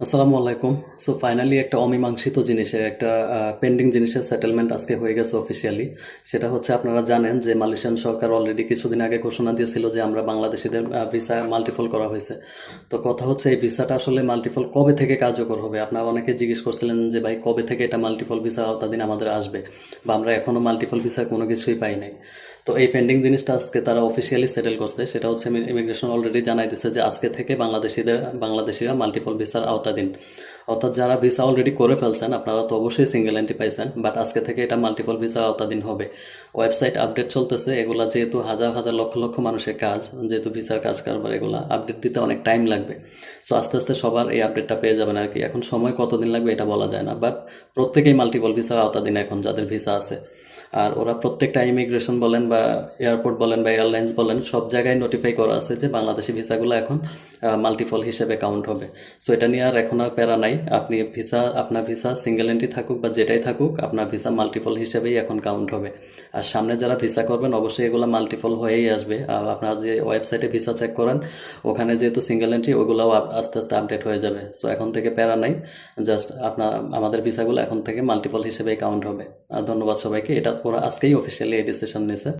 আসসালামু আলাইকুম। So finally একটা অমীমাংসিত জিনিসের, একটা পেন্ডিং জিনিসের সেটেলমেন্ট আজকে হয়ে গেছে অফিসিয়ালি সেটা হচ্ছে আপনারা জানেন যে মালয়েশিয়ান সরকার অলরেডি কিছুদিন আগে ঘোষণা দিয়েছিল যে আমরা বাংলাদেশিদের ভিসা মাল্টিপল করা হয়েছে। তো কথা হচ্ছে এই ভিসাটা আসলে মাল্টিপল কবে থেকে কার্যকর হবে? আপনারা অনেকে জিজ্ঞেস করছিলেন যে ভাই, কবে থেকে এটা মাল্টিপল ভিসা আওতাধীন আমাদের আসবে? বা আমরা এখনও মাল্টিপল ভিসা কোনো কিছুই পাই নাই। তো এই পেন্ডিং জিনিসটা আজকে তারা অফিসিয়ালি সেটেল করছে। সেটা হচ্ছে ইমিগ্রেশন অলরেডি জানাই দিচ্ছে যে আজকে থেকে বাংলাদেশিদের বাংলাদেশিরা মাল্টিপল ভিসার আওতাধীন অর্থাৎ যারা ভিসা অলরেডি করে ফেলছেন, আপনারা তো অবশ্যই সিঙ্গেল এন্ট্রি পাইছেন বাট আজকে থেকে এটা মাল্টিপল ভিসা আওতাধীন হবে। ওয়েবসাইট আপডেট চলতেছে, এগুলা যেহেতু হাজার হাজার লক্ষ লক্ষ মানুষের কাজ, যেহেতু ভিসার কাজ কারবার, এগুলা আপডেট দিতে অনেক টাইম লাগবে। সো আস্তে আস্তে সবার এই আপডেটটা পেয়ে যাবেন আর কি। এখন সময় কতদিন লাগবে এটা বলা যায় না বাট প্রত্যেকেই মাল্টিপল ভিসার আওতাধীন এখন, যাদের ভিসা আছে। আর ওরা প্রত্যেকটা ইমিগ্রেশন বলেন বা এয়ারপোর্ট বলেন বা এয়ারলাইন্স বলেন, সব জায়গায় নোটিফাই করা আছে যে বাংলাদেশি ভিসাগুলো এখন মাল্টিপল হিসেবে কাউন্ট হবে। সো এটা নিয়ে আর এখন আর প্যারা নাই। আপনি ভিসা, আপনার ভিসা সিঙ্গেল এন্ট্রি থাকুক বা যেটাই থাকুক, আপনার ভিসা মাল্টিপল হিসেবেই এখন কাউন্ট হবে। আর সামনে যারা ভিসা করবেন, অবশ্যই এগুলো মাল্টিপল হয়েই আসবে। আর আপনার যে ওয়েবসাইটে ভিসা চেক করেন, ওখানে যেহেতু সিঙ্গেল এন্ট্রি ওগুলোও আস্তে আস্তে আপডেট হয়ে যাবে। সো এখন থেকে প্যারা নাই। জাস্ট আপনার, আমাদের ভিসাগুলো এখন থেকে মাল্টিপল হিসেবেই কাউন্ট হবে। আর ধন্যবাদ সবাইকে। এটা ওরা আজকেই অফিসিয়ালি এই ডিসিশন নিয়েছে।